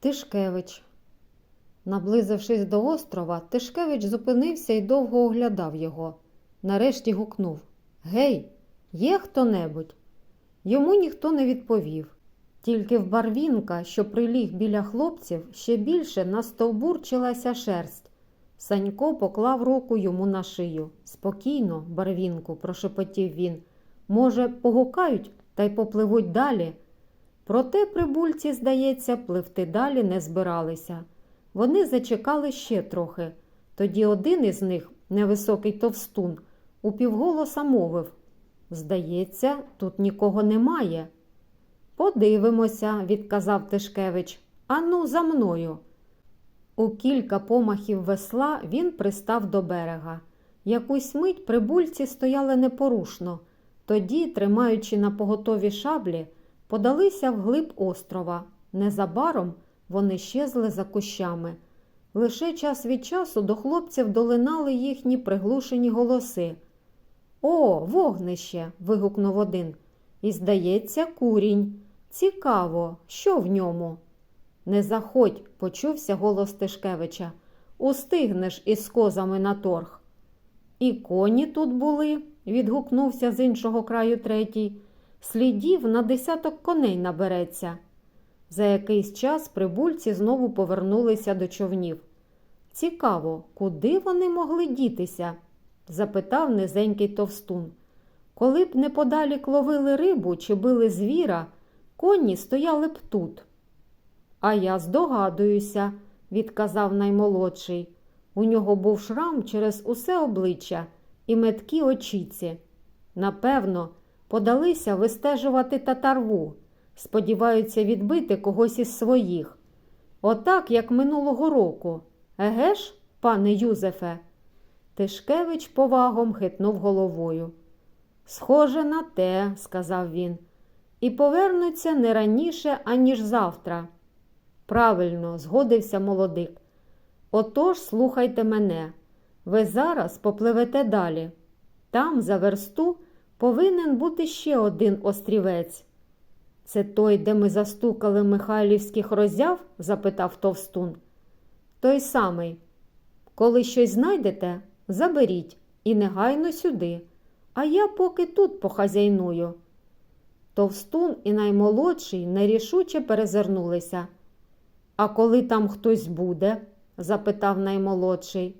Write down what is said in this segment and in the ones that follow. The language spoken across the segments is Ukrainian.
Тишкевич. Наблизившись до острова, Тишкевич зупинився і довго оглядав його. Нарешті гукнув Гей, є хто-небудь? Йому ніхто не відповів. Тільки в барвінка, що приліг біля хлопців, ще більше настовбурчилася шерсть. Санько поклав руку йому на шию. Спокійно, барвінку, прошепотів він. Може, погукають та й попливуть далі. Проте прибульці, здається, пливти далі не збиралися. Вони зачекали ще трохи. Тоді один із них, невисокий товстун, упівголоса мовив Здається, тут нікого немає. Подивимося, відказав Тишкевич. Ану, за мною. У кілька помахів весла він пристав до берега. Якусь мить прибульці стояли непорушно. Тоді, тримаючи на поготові шаблі, подалися вглиб острова. Незабаром вони щезли за кущами. Лише час від часу до хлопців долинали їхні приглушені голоси. О, вогнище. вигукнув один. І, здається, курінь. Цікаво, що в ньому? Не заходь, почувся голос Тишкевича. Устигнеш із козами на торг. І коні тут були, відгукнувся з іншого краю третій. Слідів на десяток коней набереться. За якийсь час прибульці знову повернулися до човнів. Цікаво, куди вони могли дітися? запитав низенький товстун. Коли б неподалік ловили рибу чи били звіра, коні стояли б тут. А я здогадуюся, відказав наймолодший. У нього був шрам через усе обличчя і меткі очіці. Напевно, подалися вистежувати татарву, сподіваються відбити когось із своїх. Отак, як минулого року. Еге ж, пане Юзефе? Тишкевич повагом хитнув головою. Схоже на те, сказав він, і повернуться не раніше, аніж завтра. Правильно, згодився молодик. Отож, слухайте мене. Ви зараз попливете далі. Там, за версту, повинен бути ще один острівець. Це той, де ми застукали Михайлівських роззяв? запитав товстун. Той самий. Коли щось знайдете, заберіть і негайно сюди, а я поки тут похазяйную. Товстун і наймолодший нерішуче перезирнулися. А коли там хтось буде? запитав наймолодший.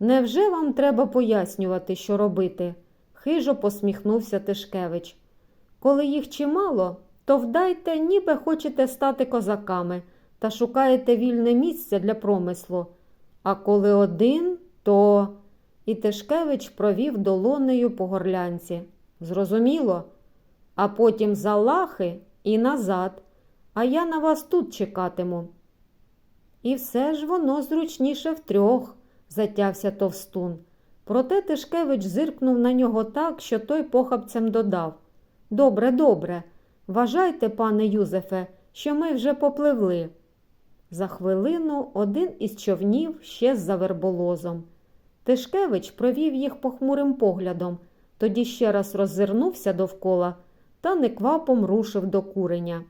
Невже вам треба пояснювати, що робити? Хижо посміхнувся Тишкевич. Коли їх чимало, то вдайте, ніби хочете стати козаками та шукаєте вільне місце для промислу. А коли один, то. І Тишкевич провів долонею по горлянці. Зрозуміло? А потім за лахи і назад, а я на вас тут чекатиму. І все ж воно зручніше втрьох, затявся товстун. Проте Тишкевич зиркнув на нього так, що той похапцем додав Добре, добре. Вважайте, пане Юзефе, що ми вже попливли. За хвилину один із човнів ще за верболозом. Тишкевич провів їх похмурим поглядом, тоді ще раз роззирнувся довкола та неквапом рушив до куреня.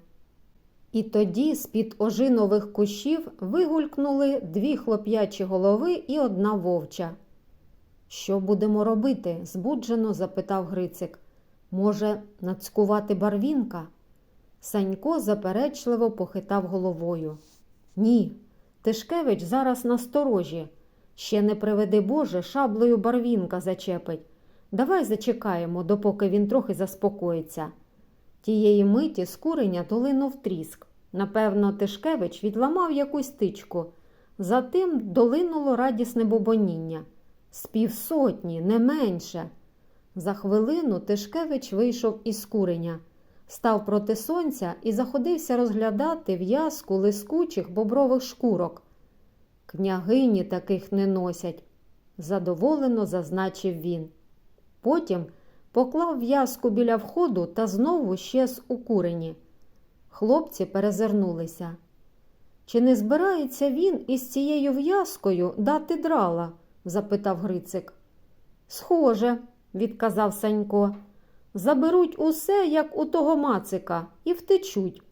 І тоді з-під ожинових кущів вигулькнули дві хлоп'ячі голови і одна вовча. Що будемо робити? збуджено запитав Грицик. Може, нацькувати барвінка? Санько заперечливо похитав головою. Ні, Тишкевич зараз на сторожі. Ще не приведи Боже, шаблею барвінка зачепить. Давай зачекаємо, допоки він трохи заспокоїться. Тієї миті з куреня долинув тріск. Напевно, Тишкевич відламав якусь тичку. Затим долинуло радісне бобоніння. З півсотні, не менше. За хвилину Тишкевич вийшов із куреня, став проти сонця і заходився розглядати в'язку лискучих бобрових шкурок. Княгині таких не носять, задоволено зазначив він. Потім поклав в'язку біля входу та знову щез у курені. Хлопці перезирнулися. Чи не збирається він із цією в'язкою дати драла? Запитав Грицик. Схоже, відказав Санько. Заберуть усе, як у того мацика, і втечуть.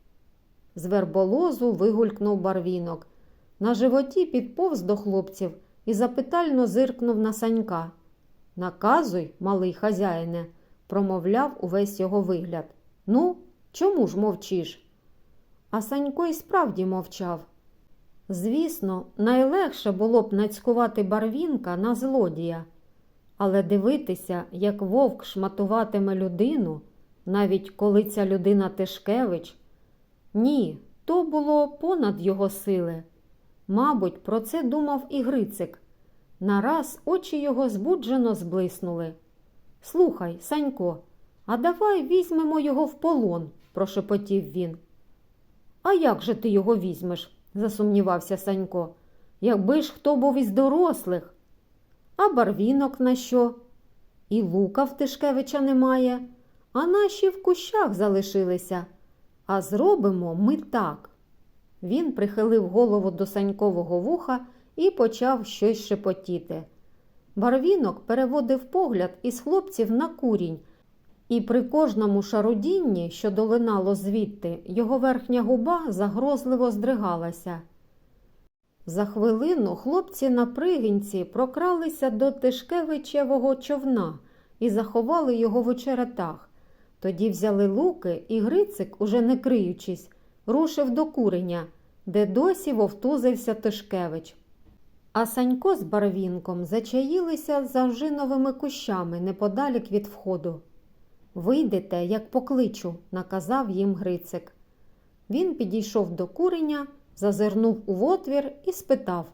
З верболозу вигулькнув барвінок. На животі підповз до хлопців і запитально зиркнув на санька. Наказуй, малий хазяїне, промовляв увесь його вигляд. Ну, чому ж мовчиш? А Санько й справді мовчав. Звісно, найлегше було б нацькувати барвінка на злодія, але дивитися, як вовк шматуватиме людину, навіть коли ця людина Тишкевич, ні, то було понад його сили. Мабуть, про це думав і Грицик. Нараз очі його збуджено зблиснули. Слухай, Санько, а давай візьмемо його в полон, прошепотів він. А як же ти його візьмеш? Засумнівався Санько. Якби ж хто був із дорослих. А барвінок на що? І лука в Тишкевича немає, а наші в кущах залишилися. А зробимо ми так. Він прихилив голову до санькового вуха і почав щось шепотіти. Барвінок переводив погляд із хлопців на курінь, і при кожному шарудінні, що долинало звідти, його верхня губа загрозливо здригалася. За хвилину хлопці на пригінці прокралися до Тишкевичевого човна і заховали його в очеретах. Тоді взяли луки, і Грицик, уже не криючись, рушив до куреня, де досі вовтузився Тишкевич. А Санько з барвінком зачаїлися за вжиновими кущами неподалік від входу. Вийдете, як покличу, наказав їм Грицик. Він підійшов до куреня, зазирнув у отвір і спитав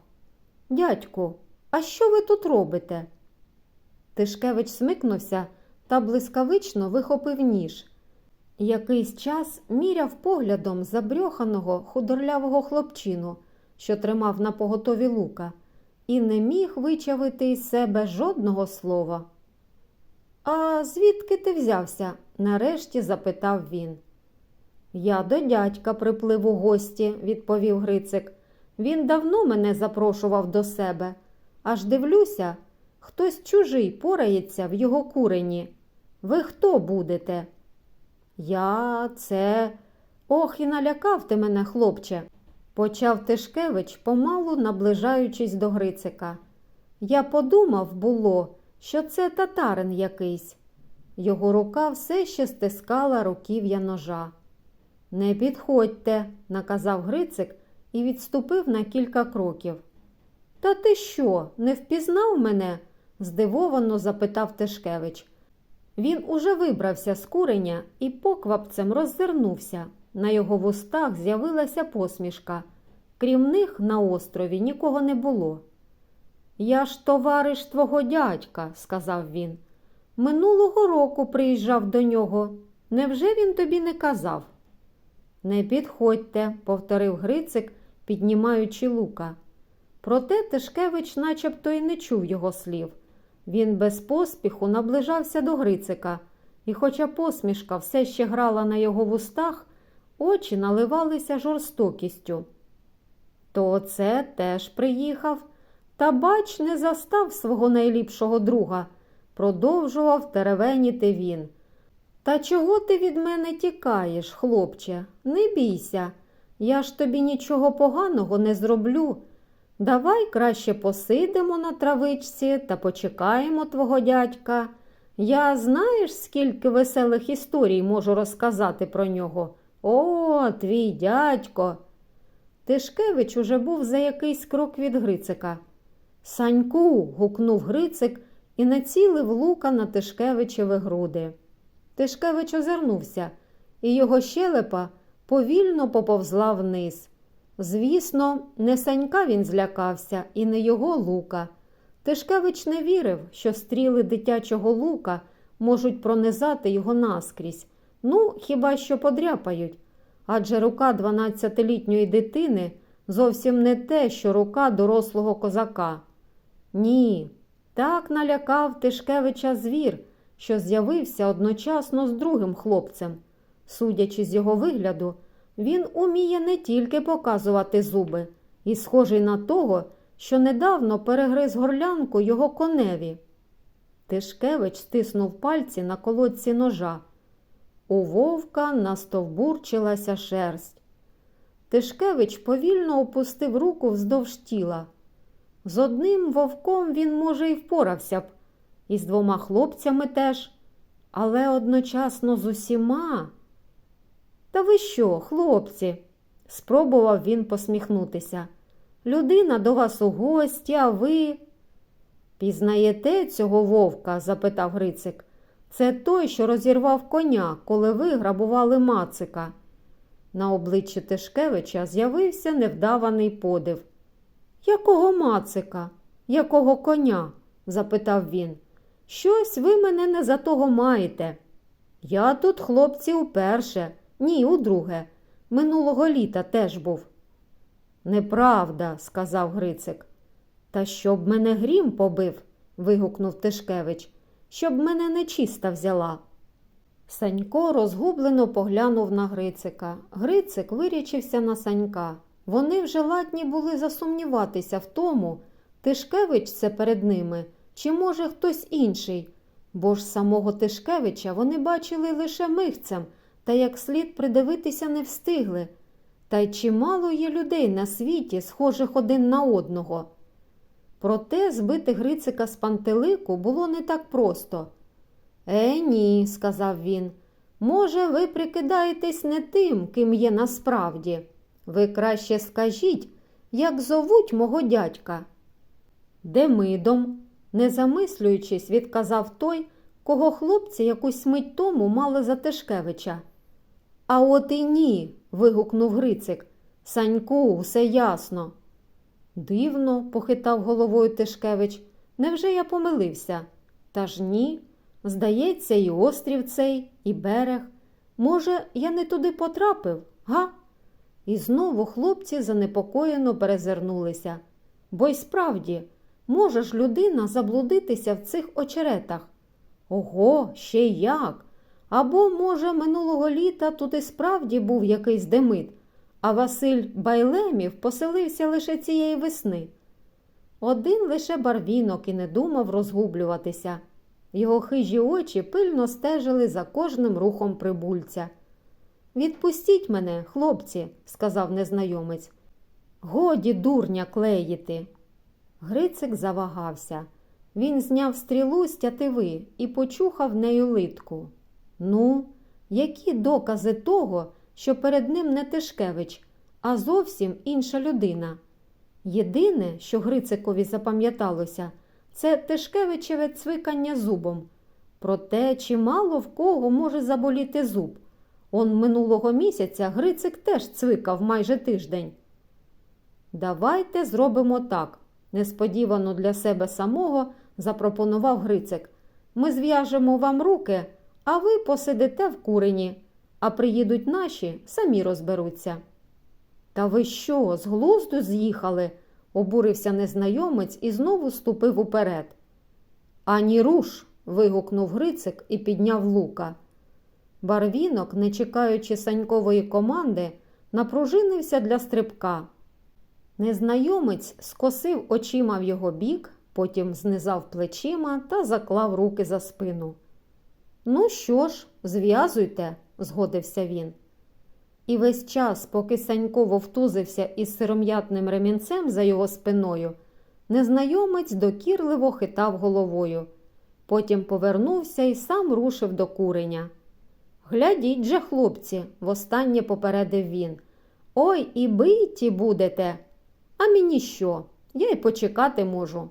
Дядьку, а що ви тут робите? Тишкевич смикнувся та блискавично вихопив ніж. Якийсь час міряв поглядом забрьоханого худорлявого хлопчину, що тримав на поготові лука, і не міг вичавити із себе жодного слова. А звідки ти взявся? нарешті запитав він. Я до дядька приплив у гості, відповів Грицик. Він давно мене запрошував до себе. Аж дивлюся, хтось чужий порається в його курені. Ви хто будете? Я це. Ох, і налякав ти мене, хлопче, почав Тишкевич, помалу наближаючись до Грицика. Я подумав, було, що це татарин якийсь. Його рука все ще стискала руків'я ножа. Не підходьте, наказав Грицик і відступив на кілька кроків. Та ти що, не впізнав мене? здивовано запитав Тишкевич. Він уже вибрався з куреня і поквапцем роззирнувся. На його вустах з'явилася посмішка. Крім них на острові нікого не було. Я ж товариш твого дядька, сказав він. Минулого року приїжджав до нього. Невже він тобі не казав? Не підходьте, повторив Грицик, піднімаючи лука. Проте Тишкевич начебто й не чув його слів. Він без поспіху наближався до Грицика, і, хоча посмішка все ще грала на його вустах, очі наливалися жорстокістю. То це теж приїхав, та бач, не застав свого найліпшого друга, продовжував теревеніти він. Та чого ти від мене тікаєш, хлопче? Не бійся, я ж тобі нічого поганого не зроблю. Давай краще посидимо на травичці та почекаємо твого дядька. Я знаєш, скільки веселих історій можу розказати про нього. О, твій дядько. Тишкевич уже був за якийсь крок від Грицика. Саньку. гукнув Грицик і націлив лука на Тишкевичеві груди. Тишкевич озирнувся, і його щелепа повільно поповзла вниз. Звісно, не Санька він злякався і не його лука. Тишкевич не вірив, що стріли дитячого лука можуть пронизати його наскрізь. Ну, хіба що подряпають. Адже рука 12-літньої дитини зовсім не те, що рука дорослого козака. Ні, так налякав Тишкевича звір, що з'явився одночасно з другим хлопцем. Судячи з його вигляду, він уміє не тільки показувати зуби, і схожий на того, що недавно перегриз горлянку його коневі. Тишкевич стиснув пальці на колодці ножа. У вовка настовбурчилася шерсть. Тишкевич повільно опустив руку вздовж тіла. З одним вовком він, може, і впорався б, і з двома хлопцями теж, але одночасно з усіма. Та ви що, хлопці? спробував він посміхнутися. Людина до вас у гості, а ви. Пізнаєте цього вовка? запитав Грицик. Це той, що розірвав коня, коли ви грабували Мацика. На обличчі Тишкевича з'явився невдаваний подив. Якого Мацика? Якого коня? запитав він. Щось ви мене не за того маєте. Я тут, хлопці, уперше, ні, удруге. Минулого літа теж був. Неправда, сказав Грицик. Та щоб мене грім побив, вигукнув Тишкевич, щоб мене нечиста взяла. Санько розгублено поглянув на Грицика. Грицик вирячився на Санька. Вони вже ладні були засумніватися в тому, Тишкевич це перед ними, чи може хтось інший, бо ж самого Тишкевича вони бачили лише михцем, та як слід придивитися не встигли. Та й чимало є людей на світі, схожих один на одного. Проте збити Грицика з пантелику було не так просто. Е, ні, сказав він. Може, ви прикидаєтесь не тим, ким є насправді. Ви краще скажіть, як зовуть мого дядька. Демидом, не замислюючись, відказав той, кого хлопці якусь мить тому мали за Тишкевича. А от і ні. вигукнув Грицик. Саньку, все ясно. Дивно, похитав головою Тишкевич. Невже я помилився? Та ж ні. Здається, і острів цей, і берег. Може, я не туди потрапив, га? І знову хлопці занепокоєно перезирнулися. Бо й справді, може ж людина заблудитися в цих очеретах? Ого, ще як? Або, може, минулого літа тут і справді був якийсь демит, а Василь Байлемів поселився лише цієї весни. Один лише барвінок і не думав розгублюватися. Його хижі очі пильно стежили за кожним рухом прибульця. Відпустіть мене, хлопці, сказав незнайомець. Годі дурня клеїти. Грицик завагався. Він зняв стрілу з тятиви і почухав нею литку. Ну, які докази того, що перед ним не Тишкевич, а зовсім інша людина? Єдине, що Грицикові запам'яталося, це Тишкевичеве цвикання зубом. Проте чимало в кого може заболіти зуб. Он минулого місяця Грицик теж цвикав майже тиждень. Давайте зробимо так, несподівано для себе самого запропонував Грицик. Ми зв'яжемо вам руки, а ви посидите в курені, а приїдуть наші, самі розберуться. Та ви що, з глузду з'їхали? обурився незнайомець і знову ступив уперед. Ані руш. вигукнув Грицик і підняв лука. Барвінок, не чекаючи санькової команди, напружинився для стрибка. Незнайомець скосив очима в його бік, потім знизав плечима та заклав руки за спину. Ну що ж, зв'язуйте, згодився він. І весь час, поки Санько вовтузився із сиром'ятним ремінцем за його спиною, незнайомець докірливо хитав головою. Потім повернувся і сам рушив до куреня. Глядіть же, хлопці, востаннє попередив він. Ой, і биті будете. А мені що? Я й почекати можу.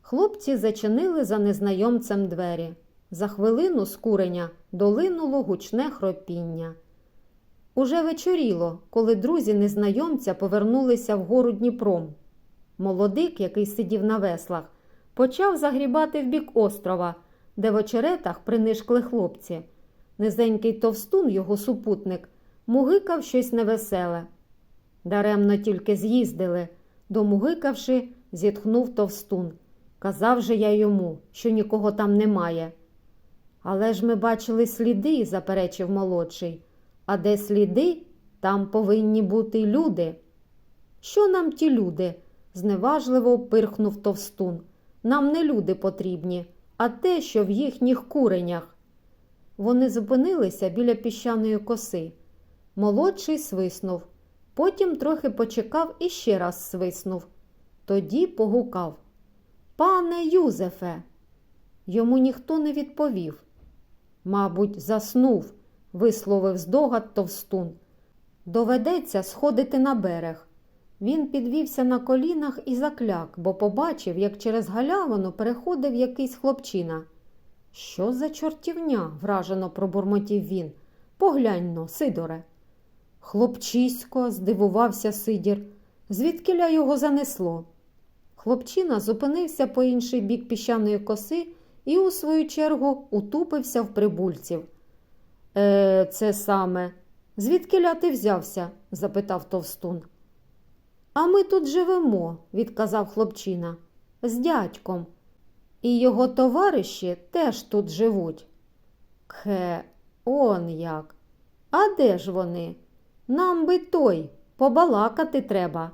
Хлопці зачинили за незнайомцем двері. За хвилину з куреня долинуло гучне хропіння. Уже вечоріло, коли друзі незнайомця повернулися вгору Дніпром. Молодик, який сидів на веслах, почав загрібати в бік острова, де в очеретах принишкли хлопці. Низенький товстун, його супутник, мугикав щось невеселе. Даремно тільки з'їздили, домугикавши, зітхнув товстун. Казав же я йому, що нікого там немає. Але ж ми бачили сліди, заперечив молодший. А де сліди, там повинні бути люди. Що нам ті люди? зневажливо пирхнув товстун. Нам не люди потрібні, а те, що в їхніх куренях. Вони зупинилися біля піщаної коси. Молодший свиснув. Потім трохи почекав і ще раз свиснув. Тоді погукав Пане Юзефе. Йому ніхто не відповів. Мабуть, заснув, висловив здогад товстун. Доведеться сходити на берег. Він підвівся на колінах і закляк, бо побачив, як через галявину переходив якийсь хлопчина. Що за чортівня? вражено пробурмотів він. Поглянь но, Сидоре. Хлопчисько, здивувався Сидір, звідкиля його занесло. Хлопчина зупинився по інший бік піщаної коси і, у свою чергу, утупився в прибульців. Е, це саме. Звідкиля ти взявся? запитав товстун. А ми тут живемо, відказав хлопчина, з дядьком. І його товариші теж тут живуть. Кхе, он як. А де ж вони? Нам би той, побалакати треба.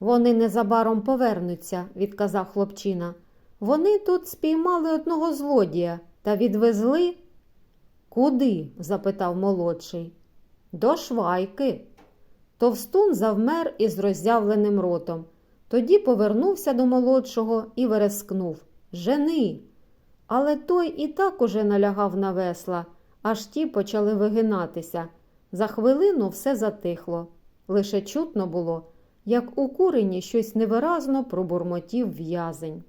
Вони незабаром повернуться, відказав хлопчина. Вони тут спіймали одного злодія та відвезли. Куди? запитав молодший. До швайки. Товстун завмер із роззявленим ротом. Тоді повернувся до молодшого і верескнув Жени. Але той і так уже налягав на весла, аж ті почали вигинатися. За хвилину все затихло. Лише чутно було, як у курені щось невиразно пробурмотів в'язень.